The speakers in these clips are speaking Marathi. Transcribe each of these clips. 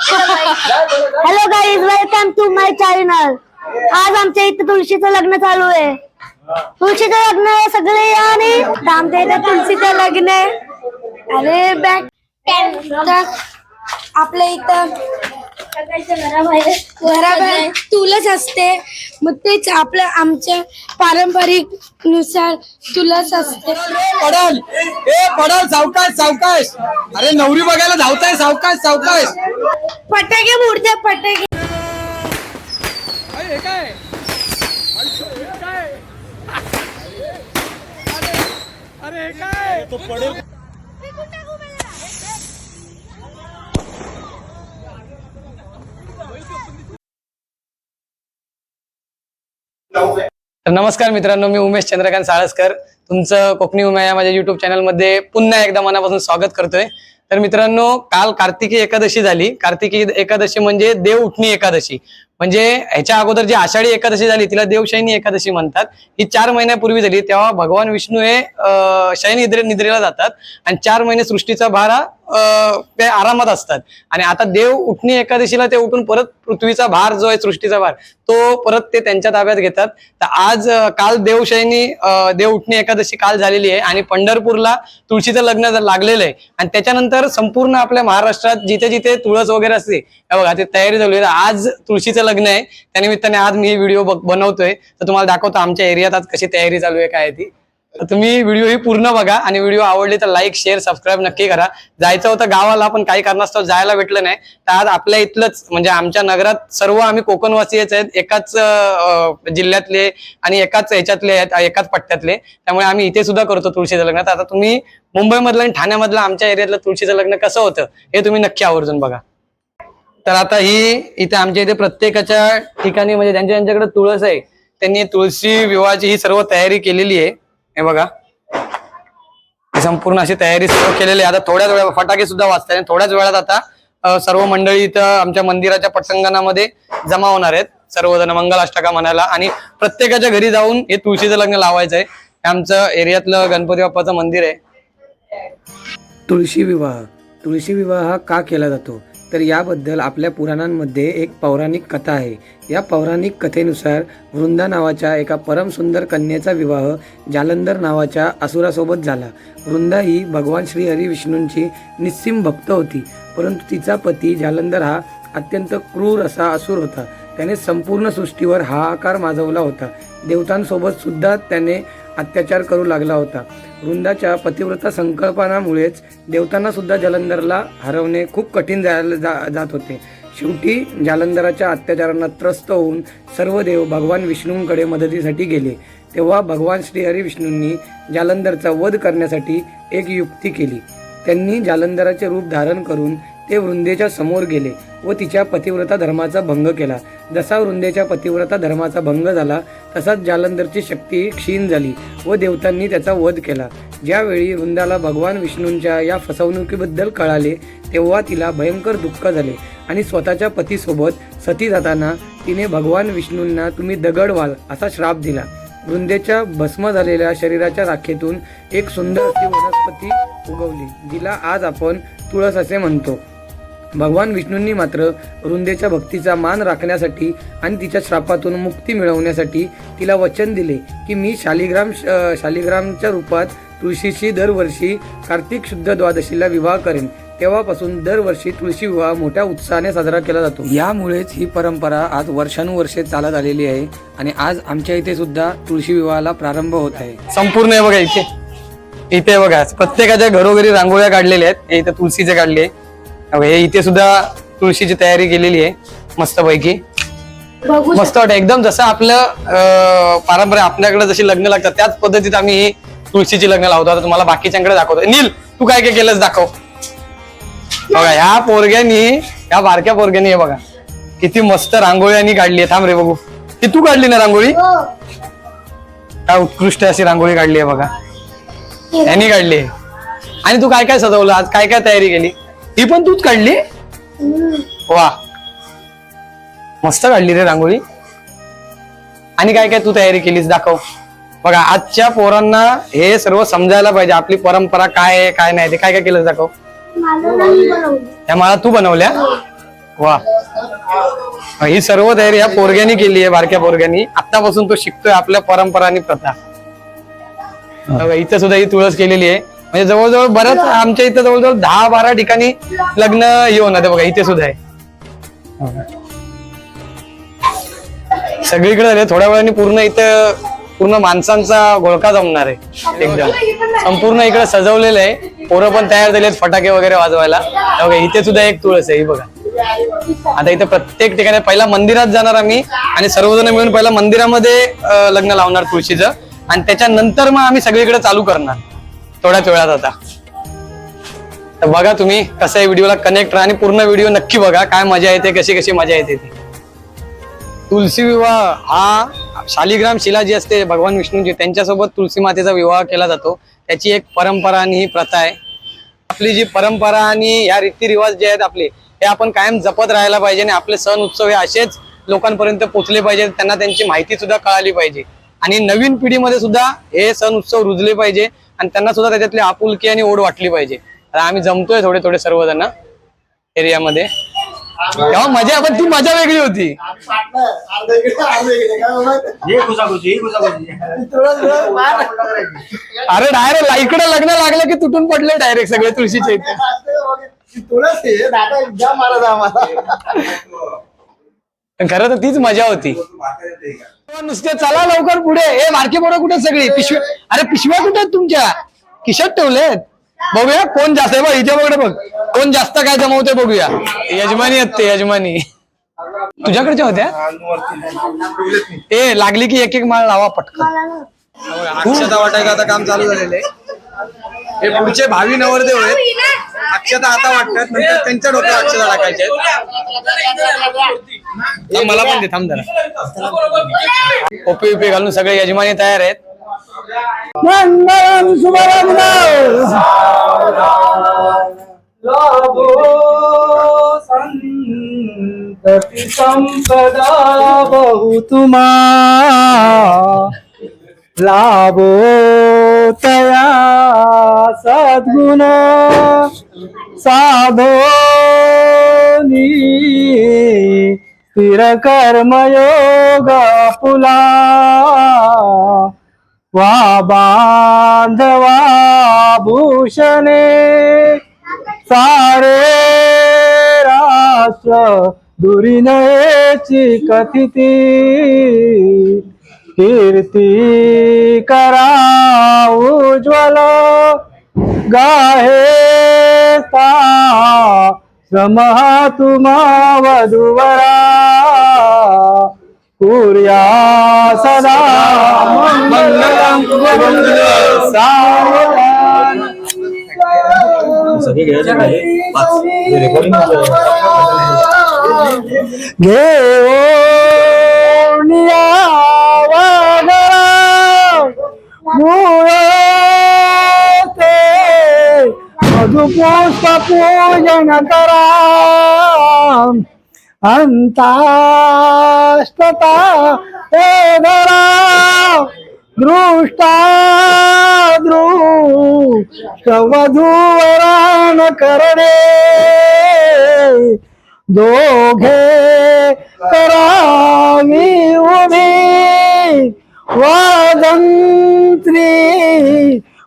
Hello guys welcome to my channel आज आमच्या इथे तुळशीचं लग्न चालू आहे. तुळशीचं लग्न आहे सगळे या आणि आमच्या इथे तुळशीचं लग्न आहे. अरे बॅग आपल्या इथं घराबाहेर. तुळस असते. मग तेच आपल्या आमच्या पारंपरिकनुसार तुळस असते. पडल. ए पडल सावकाश सावकाश. अरे नवरी बघायला धावताय सावकाश सावकाश. फटाके उडते फटाके. अरे हे काय? अरे हे काय? तो पडेल. तर नमस्कार मित्रांनो मी उमेश चंद्रकांत साळसकर. तुमचं कोकणी उमा या माझ्या युट्यूब चॅनलमध्ये पुन्हा एकदा मनापासून स्वागत करतोय. तर मित्रांनो काल कार्तिकी एकादशी झाली. कार्तिकी एकादशी म्हणजे देव उठणी एकादशी. म्हणजे ह्याच्या अगोदर जी आषाढी एकादशी झाली तिला देवशयनी एकादशी म्हणतात. ही चार महिन्यापूर्वी झाली तेव्हा भगवान विष्णू हे शयन निद्रे निद्रेला जातात आणि चार महिने सृष्टीचा भार हा ते आरामात असतात. आणि आता देव उठणी एकादशीला ते उठून परत पृथ्वीचा भार जो आहे सृष्टीचा भार तो परत ते त्यांच्या ताब्यात घेतात. तर आज काल देवशयनी देव उठणी एकादशी काल झालेली आहे आणि पंढरपूरला तुळशीचं लग्न लागलेलं आहे. आणि त्याच्यानंतर संपूर्ण आपल्या महाराष्ट्रात जिथे जिथे तुळस वगैरे असते बघा ते तयारी झाली आज तुळशीचं लग्न आहे. त्यानिमित्ताने आज मी व्हिडिओ बनवतोय. तर तुम्हाला दाखवतो आमच्या एरियात आज कशी तयारी चालू आहे काय ती. तुम्ही व्हिडिओ ही पूर्ण बघा आणि व्हिडिओ आवडली तर लाईक शेअर सबस्क्राईब नक्की करा. जायचं होतं गावाला पण काही कारणास्तव जायला भेटलं नाही. तर आज आपल्या इथलंच म्हणजे आमच्या नगरात सर्व आम्ही कोकणवासीच आहेत. एकाच जिल्ह्यातले आणि एकाच ह्याच्यातले आहेत एकाच पट्ट्यातले. त्यामुळे आम्ही इथे सुद्धा करतो तुळशीचं लग्न. तर आता तुम्ही मुंबईमधलं आणि ठाण्यामधलं आमच्या एरियातलं तुळशीचं लग्न कसं होतं हे तुम्ही नक्की आवर्जून बघा. तर आता ही इथे आमच्या इथे प्रत्येकाच्या ठिकाणी म्हणजे ज्यांच्या ज्यांच्याकडे तुळस आहे त्यांनी तुळशी विवाहाची ही सर्व तयारी केलेली आहे. हे बघा. संपूर्ण अशी तयारी सर्व केलेली आहे. आता थोड्याच वेळा फटाके सुद्धा वाजतात आणि थोड्याच वेळात आता सर्व मंडळी इथं आमच्या मंदिराच्या पटंगणामध्ये जमा होणार आहेत. सर्वजण मंगलाष्टका म्हणायला. आणि प्रत्येकाच्या घरी जाऊन हे तुळशीचं लग्न लावायचं आहे. आमचं एरियातलं गणपती बाप्पाचं मंदिर आहे. तुळशी विवाह. तुळशी विवाह हा का केला जातो? तर याबद्दल आपल्या पुराणांमध्ये एक पौराणिक कथा आहे. या पौराणिक कथेनुसार वृंदा नावाच्या एका परमसुंदर कन्येचा विवाह जालंधर नावाच्या असुरासोबत झाला. वृंदा ही भगवान श्री हरी विष्णूंची निस्सिम भक्त होती परंतु तिचा पती जालंधर हा अत्यंत क्रूर असा असुर होता. त्याने संपूर्ण सृष्टीवर हाहाकार माजवला होता. देवतांसोबत सुद्धा त्याने अत्याचार करू लागला होता. वृंदाच्या पतिव्रता संकल्पनामुळेच देवतांना सुद्धा जालंधरला हरवणे खूप कठीण जायला जा- जात होते. शेवटी जालंधराच्या अत्याचारांना त्रस्त होऊन सर्व देव भगवान विष्णूंकडे मदतीसाठी गेले. तेव्हा भगवान श्रीहरी विष्णूंनी जालंधरचा वध करण्यासाठी एक युक्ती केली. त्यांनी जालंधराचे रूप धारण करून ते वृंदेच्या समोर गेले. व तिच्या पतिव्रता धर्माचा भंग केला. जसा वृंदेच्या पतिव्रता धर्माचा भंग झाला तसाच जालंधरची शक्ती क्षीण झाली व देवतांनी त्याचा वध केला. ज्यावेळी वृंदाला भगवान विष्णूंच्या या फसवणुकीबद्दल कळाले तेव्हा तिला भयंकर दुःख झाले आणि स्वतःच्या पतीसोबत सती जाताना तिने भगवान विष्णूंना तुम्ही दगड व्हाल असा श्राप दिला. वृंदेच्या भस्म झालेल्या शरीराच्या राखेतून एक सुंदर अशी वनस्पती उगवली जिला आज आपण तुळस असे म्हणतो. भगवान विष्णूंनी मात्र वृंदेच्या भक्तीचा मान राखण्यासाठी आणि तिच्या श्रापातून मुक्ती मिळवण्यासाठी तिला वचन दिले की मी शालिग्राम शालिग्रामच्या रूपात तुळशीशी दरवर्षी कार्तिक शुद्ध द्वादशीला विवाह करेन. तेव्हापासून दरवर्षी तुळशी विवाह मोठ्या उत्साहाने साजरा केला जातो. यामुळेच ही परंपरा आज वर्षानुवर्षे चालत आलेली आहे आणि आज आमच्या इथे सुद्धा तुळशी विवाहाला प्रारंभ होत आहे. संपूर्ण आहे बघा इथे. इथे बघा प्रत्येकाच्या घरोघरी रांगोळ्या काढलेल्या आहेत. इथे तुळशीचे काढले. आहे हे इथे सुद्धा तुळशीची तयारी केलेली आहे मस्त पैकी बघू मस्त वाटत. एकदम जसं आपलं पारंपरिक आपल्याकडे जशी लग्न लागतात त्याच पद्धतीत आम्ही ही तुळशीची लग्न लावतो. आता तुम्हाला बाकीच्यांकडे दाखवतो. नील तू काय काय केलंस दाखव. बघा ह्या पोरग्यानी ह्या बारक्या पोरग्यानी हे बघा किती मस्त रांगोळ्यांनी काढली आहे. थांब रे बघू. ती तू काढली ना रांगोळी? हो. काय उत्कृष्ट अशी रांगोळी काढली आहे बघा. यांनी काढली आणि तू काय काय सजवलं? आज काय काय तयारी केली? ही पण तूच काढली? वा. मस्त काढली रे रांगोळी. आणि काय काय तू तयारी केलीस दाखव. बघा आजच्या पोरांना हे सर्व समजायला पाहिजे. आपली परंपरा काय आहे काय नाही ते काय काय केलं दाखव. माझं नाही बनवलं. त्या मला तू बनवल्या? वा. ही सर्व तयारी या पोरग्यानी केली आहे बारक्या पोरग्यानी. आतापासून तो शिकतोय आपल्या परंपरा आणि प्रथा. बघा, इथं सुद्धा ही तुळस केलेली आहे. म्हणजे जवळजवळ बरंच आमच्या इथं जवळजवळ दहा बारा ठिकाणी लग्न होणार आहे बघा इथे सुद्धा आहे. सगळीकडे झाले थोड्या वेळाने पूर्ण इथं पूर्ण माणसांचा घोळका जमणार आहे एकदम. संपूर्ण इकडे सजवलेलं आहे. पोरं पण तयार झालेत फटाके वगैरे वाजवायला. बघा इथे सुद्धा एक तुळस आहे ही बघा. आता इथे प्रत्येक ठिकाणी पहिला मंदिरात जाणार आम्ही आणि सर्वजण मिळून पहिला मंदिरामध्ये लग्न लावणार तुळशीचं. आणि त्याच्यानंतर मग आम्ही सगळीकडे चालू करणार. थोड्याच वेळात आता. तर बघा तुम्ही कसं आहे व्हिडिओला कनेक्ट राहा आणि पूर्ण व्हिडिओ नक्की बघा काय मजा येते कशी कशी मजा येते ती. तुलसी विवाह हा शालिग्राम शिला जी असते भगवान विष्णूजी त्यांच्यासोबत तुलसी मातेचा विवाह केला जातो. त्याची एक परंपरा आणि ही प्रथा आहे. आपली जी परंपरा आणि ह्या रीतिरिवाज जे आहेत आपले हे आपण कायम जपत राहायला पाहिजे आणि आपले सण उत्सव हे असेच लोकांपर्यंत पोचले पाहिजे त्यांना त्यांची माहिती सुद्धा कळाली पाहिजे. आणि नवीन पिढीमध्ये सुद्धा हे सण उत्सव रुजले पाहिजे. आणि त्यांना सुद्धा त्याच्यातली आपुलकी आणि ओढ वाटली पाहिजे. आता आम्ही जमतोय थोडे थोडे सर्वजण एरियामध्ये. तेव्हा मजा पण ती मजा वेगळी होती. अरे डायरेक्ट इकडे लग्न लागलं की तुटून पडले डायरेक्ट सगळे तुळशीचे इथे. तुळस आहे दादा महाराज आम्हाला खरं तर तीच मजा होती. नुसते चला लवकर पुढे. ए मार्के बरोबर कुठे सगळी? पिशव्या अरे पिशव्या कुठे आहेत तुमच्या? किशात ठेवलेत. बघूया कोण जास्त आहे बघ हिच्या बघ बघ. कोण जास्त काय जमवते बघूया. यजमानी आहेत ते यजमानी. तुझ्याकडच्या होत्या? ए लागली की एक एक माळ लावा पटकन. अक्षता वाटायचं आता काम चालू झालेलं आहे. हे पुढचे भावी नवरदेव आहेत. अक्षता आता वाटतात नंतर त्यांच्या डोक्यात अक्षता टाकायच्या आहेत. मला पण दे थांब जरा. ओपी उपी घालून सगळे यजमानी तयार आहेत. संपदा बहुतुमा लाभो तया सद्गुण साधो स्थिर कर्मयोग फुला वा बांधवा भूषणे सारे राष्ट्र दुरिनयेची कथिती कीर्ती करा उज्ज्वल गाहे सा श्रम तुम्हा वधुवरा। कुर्या सदा मंगलम सावधान। घेऊन यावं मूळ मधुपुष्प पूजन करा अंताष्टता हे धरा दृष्टा दृष्टवधूवरान करणे दोघे करावी उभी वादंत्री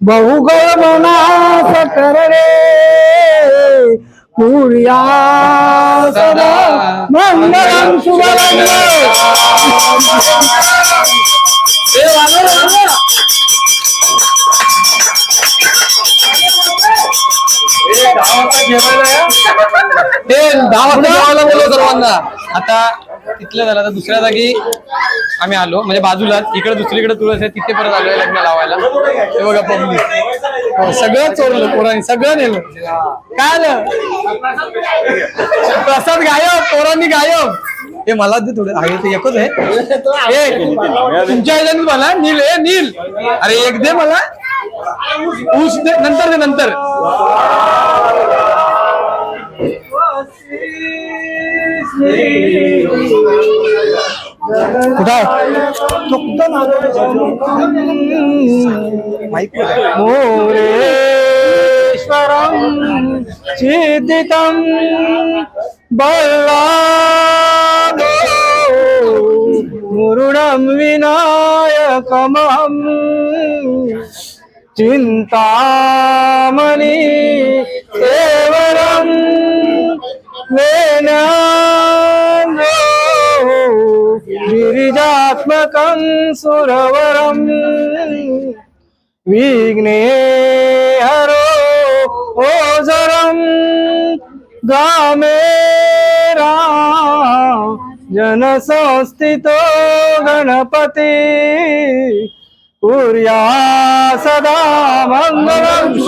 बहुगमनास करणे कुर्या सदा मंगलम वाजता जेवायला बोलव आता तिथलं झालं आता दुसऱ्या जागी आम्ही आलो. म्हणजे बाजूला इकडे दुसरीकडे तुळस आहे तिथे परत आलोय लग्न लावायला. हे बघा पब्लिक. सगळं चोरलं पोरांनी सगळं नेलं. काय आलं? प्रसाद गायब पोरांनी गायब. हे मला दे थोडं आहे ते एकच आहे. तुमच्या ह्याच्याने मला नील ए नील. अरे एक दे मला. ऊस दे नंतर दे नंतर. कुठं मोरेश्वरम सिद्धितं बल्ला मुरुडम विनायकमहं चिन्तामणि केवलं वेनान्दो सुरवरम् विघ्ने हरो ओझरं गामेरा जनसंस्थितो गणपती. कुर्या सदा मङ्गलं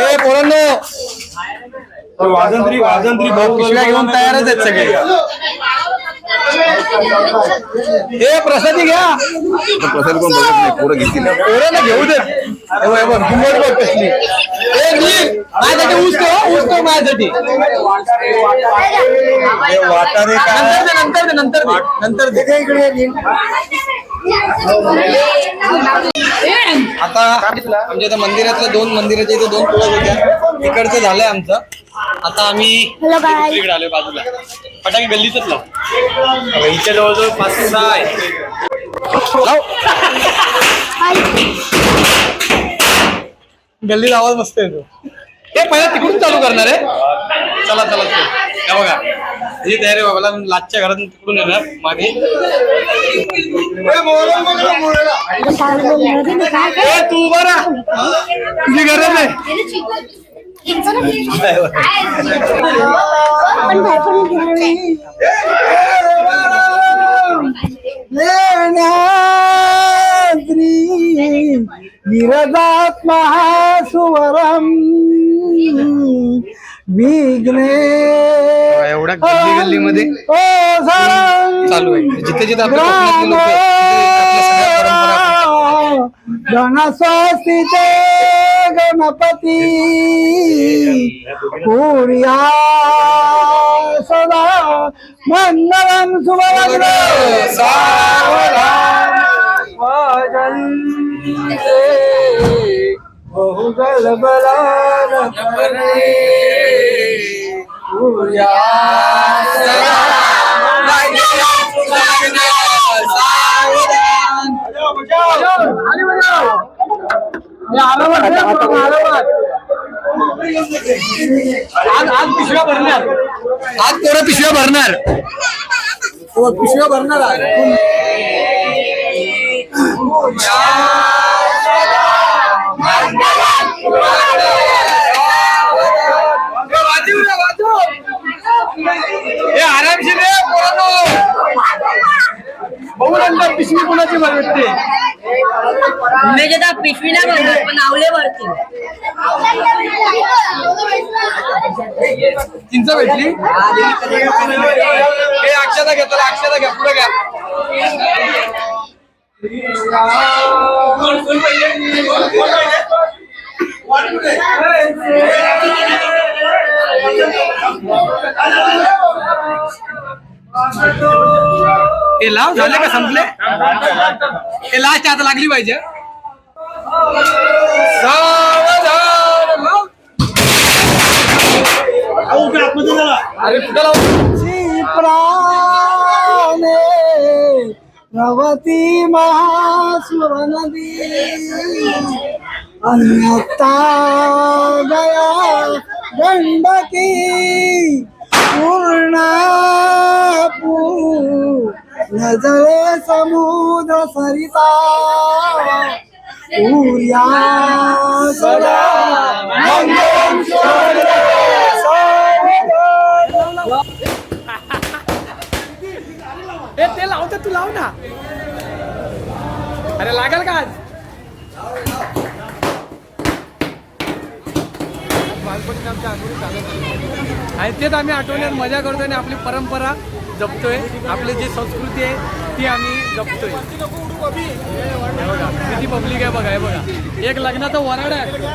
ए पोरांनो. वाजंत्री वाजंत्री भाऊ पिशव्या घेऊन तयारच आहेत सगळे. हे प्रसादी घ्या. प्रसाद कोण बघत नाही? पुरं घेतील. पोरांना घेऊ दे घुमट बघ कसली. माझ्यासाठी ऊस हं, ऊस माझ्यासाठी. वाटाणे नंतर दे नंतर दे नंतर दे नंतर दे. आता आमच्या इथं मंदिरातल्या दोन मंदिराच्या इथे दोन तुळस होत्या. तिकडचं झालंय आमचं. आता आम्ही हॅलो इकडे आलोय बाजूला. फटाके गल्लीतच लाव. इथे जवळजवळ पाच ते सहा आहे. गल्लीत आवाज मस्त येतो हे पहिला तिकडून चालू करणार आहे. चला चला चला. हे बघा. ही तयारी बाबाला. लाचच्या घरात तिकडून येणार मागे. ए, तू राहा. तुझी गरज आहे. लेण्याद्री विरदात महासुवरम विघ्ने एवढ्या गल्ली गल्लीमध्ये चालू आहे. जिथे जिथे आपल्या कोकणातले लोक आहेत, तिथे आपल्या सगळ्या परंपरा गणस्वस्तिते गणपती कुर्या सदा मंगलम सावधान वाजन्ते बहुगल बलान कुर्या आज आज पिशव्या भरणार. आज पोरं पिशव्या भरणार. पिशव्या भरणार हे नंतर पिशवी कोणाची भरते? म्हणजे त्या पिशवी नाही भरणार पण आवले भरतील. चिंच भेटली? हे अक्षता घ्या त्याला अक्षता घ्या पुढे घ्या. हे लाव झाले का संपले। हे लास्ट आता लागली पाहिजे अरे कुठं लाव प्रवती महासुर नदी अन्यता गया गंडकी पूर्ण नजरे समुद्र सरिता उर्या सदा मंगलम ए ते लावतं तू लाव ना अरे लागल का आज? आणि तेच आम्ही आठवण्यात मजा करतोय आणि आपली परंपरा जपतोय. आपली जी संस्कृती आहे ती आम्ही जपतोय. बघा किती पब्लिक आहे बघा हे बघा. एक लग्नाचा वराड आहे.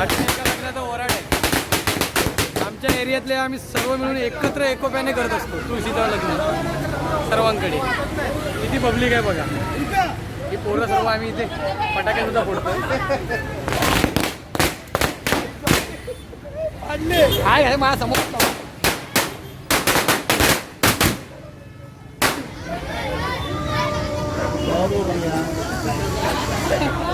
आठवणी लग्नाचं वराड आहे. आमच्या एरियातले आम्ही सर्व मिळून एकत्र एकोप्याने करत असतो तुळशीचं लग्न सर्वांकडे. किती पब्लिक आहे बघा. ही पोरं सर्व आम्ही इथे फटाके सुद्धा फोडतो काय आहे मला समोर Thank you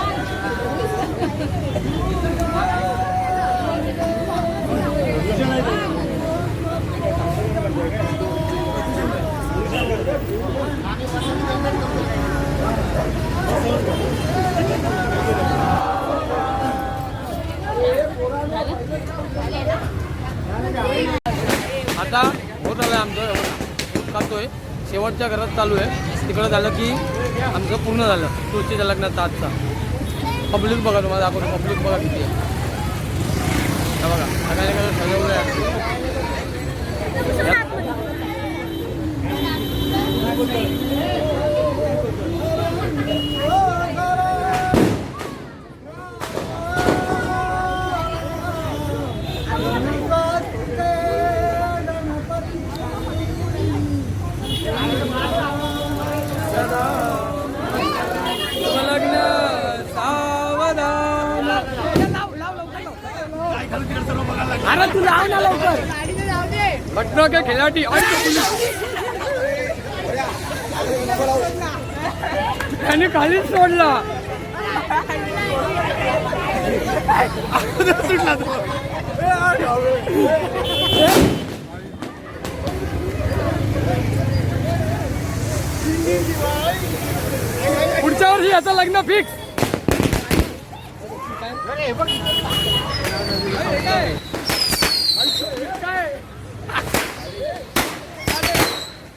होत आलं आमचं करतोय शेवटच्या घरात चालू आहे. तिकडं झालं की आमचं पूर्ण झालं. तुळशीच्या लग्नाचा आजचा. पब्लिक बघा तुम्हाला दाखवतो. पब्लिक बघा किती आहे. बघा. सगळ्या सगळं सजवलं आहे लग्न सावधान अरे तू लाव ना लवकर बटन त्याने खालीच सोडला. सुटला पुढच्या वर्षी याचं लग्न फिक्स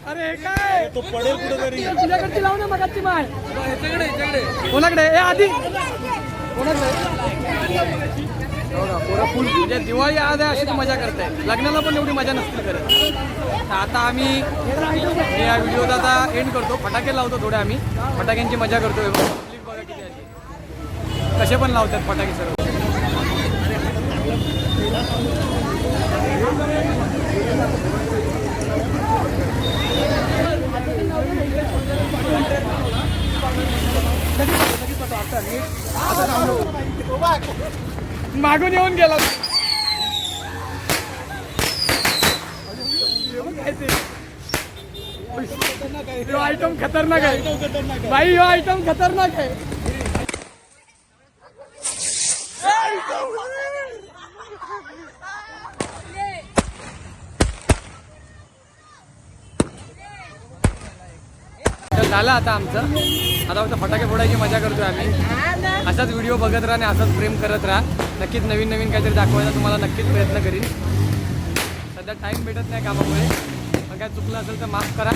अरे हे काय? तो पडेल कुठेतरी. तुझ्याकडची लाव ना मगाची माळ. कोणाकडे? ए आधी. कोणाकडे? बघा, पोरं फुल म्हणजे दिवाळी आज आहे अशीच मजा करताय लग्नाला पण एवढी मजा नसतील करत. तर आता आम्ही या व्हिडिओचा आता एंड करतो. फटाके लावतो थोडे आम्ही. फटाक्यांची मजा करतो बघा किती आहे. कसे पण लावतात फटाके सर्व. मागून येऊन गेला. आयटम खतरनाक आहे. भाई हो आयटम खतरनाक आहे. तर झालं आता आमचं. आता फक्त फटाके फोडायची मजा करतोय आम्ही. असाच व्हिडिओ बघत राहा आणि असंच प्रेम करत राहा. नक्कीच नवीन नवीन काहीतरी दाखवायचा तुम्हाला नक्कीच प्रयत्न करीन. सध्या टाईम भेटत नाही कामामुळे. पण काय चुकलं असेल तर माफ करा.